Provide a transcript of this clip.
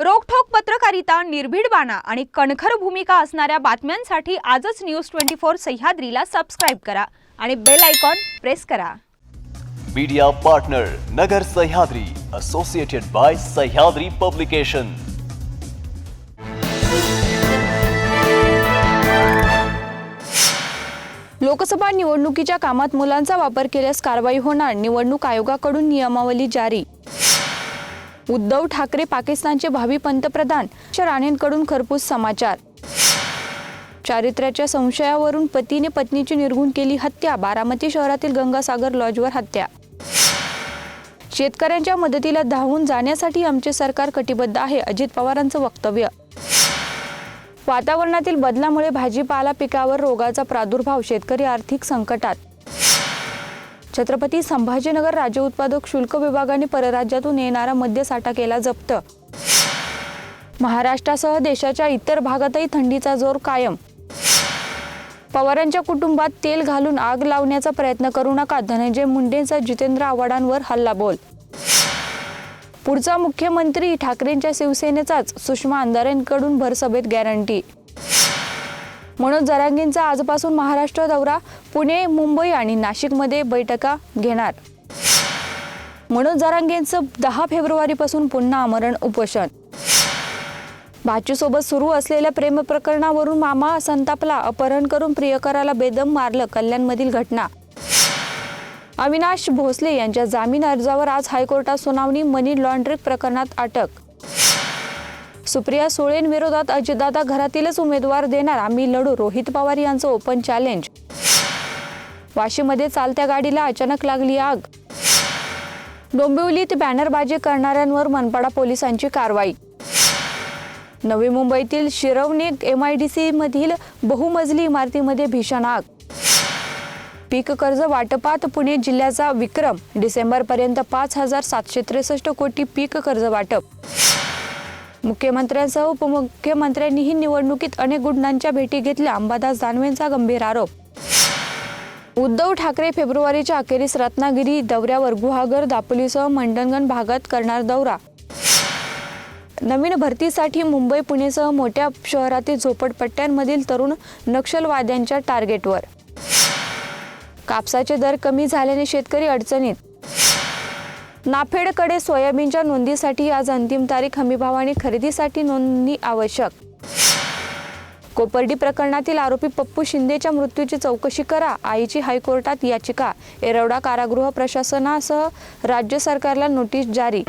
रोखठोक पत्रकारिता निर्भीड बाणा आणि कणखर भूमिका असणाऱ्या बातम्यांसाठी आजच न्यूज ट्वेंटी फोर सह्याद्रीला सबस्क्राईब करा आणि बेल आयकॉन प्रेस करा. Media partner Nagar Sahyadri associated by Sahyadri publication Lok Sabha निवडणुकीच्या कामात मुलांचा वापर केल्यास कारवाई होणार निवडणूक आयोगाकडून नियमावली जारी. उद्धव ठाकरे पाकिस्तानचे भावी पंतप्रधान राणेंकडून खरपूस समाचार. चारित्र्याच्या संशयावरून पतीने पत्नीची निर्गुण केली हत्या बारामती शहरातील गंगासागर लॉजवर हत्या. शेतकऱ्यांच्या मदतीला धावून जाण्यासाठी आमचे सरकार कटिबद्ध आहे अजित पवारांचं वक्तव्य. वातावरणातील बदलामुळे भाजीपाला पिकावर रोगाचा प्रादुर्भाव शेतकरी आर्थिक संकटात. छत्रपती संभाजीनगर राज्य उत्पादक शुल्क विभागाने परराज्यातून येणारा मद्यसाठा केला जप्त. महाराष्ट्रासह देशाच्या इतर भागातही थंडीचा जोर कायम. पवारांच्या कुटुंबात तेल घालून आग लावण्याचा प्रयत्न करू नका धनंजय मुंडेंचा जितेंद्र आव्हाडांवर हल्लाबोल. पुढचा मुख्यमंत्री ठाकरेंच्या शिवसेनेचाच सुषमा अंधारेंकडून भरसभेत गॅरंटी. मनोज जरांगींचा आजपासून महाराष्ट्र दौरा पुणे मुंबई आणि नाशिकमध्ये बैठका घेणार. मनोज जरांगेंचं दहा फेब्रुवारीपासून पुन्हा आमरण उपोषण. भाचीसोबत सुरू असलेल्या प्रेम प्रकरणावरून मामा संतापला अपहरण करून प्रियकराला बेदम मारलं कल्याणमधील घटना. अविनाश भोसले यांच्या जामीन अर्जावर आज हायकोर्टात सुनावणी मनी लॉन्ड्रिंग प्रकरणात अटक. सुप्रिया सुळेंविरोधात अजितदादा घरातीलच उमेदवार देणार आम्ही लढू रोहित पवार यांचं ओपन चॅलेंज वाशीमध्ये चालत्या गाडीला अचानक लागली आग. डोंबिवलीत बॅनरबाजी करणाऱ्यांवर मनपाडा पोलिसांची कारवाई. नवी मुंबईतील शिरवणे एम आय डी सीमधील बहुमजली इमारतीमध्ये भीषण आग. पीक कर्ज वाटपात पुणे जिल्ह्याचा विक्रम. डिसेंबरपर्यंत पाच हजार सातशे त्रेसष्ट कोटी पीक कर्ज वाटप. मुख्यमंत्र्यांसह उपमुख्यमंत्र्यांनीही निवडणुकीत अनेक गुंडांच्या भेटी घेतल्या. अंबादास दानवेंचा गंभीर आरोप. उद्धव ठाकरे फेब्रुवारीच्या अखेरीस रत्नागिरी दौऱ्यावर गुहागर दापोलीसह मंडणगण भागात करणार दौरा. नवीन भरतीसाठी मुंबई पुणेसह मोठ्या शहरातील झोपडपट्ट्यांमधील तरुण नक्षलवाद्यांच्या टार्गेटवर. कापसाचे दर कमी झाल्याने शेतकरी अडचणीत. नाफेडकडे सोयाबीनच्या नोंदीसाठी आज अंतिम तारीख हमीभावाने खरेदीसाठी नोंदणी आवश्यक. कोपर्डी प्रकरणातील आरोपी पप्पू शिंदेच्या मृत्यूची चौकशी करा आईची हायकोर्टात याचिका येरवडा कारागृह प्रशासनासह राज्य सरकारला नोटीस जारी.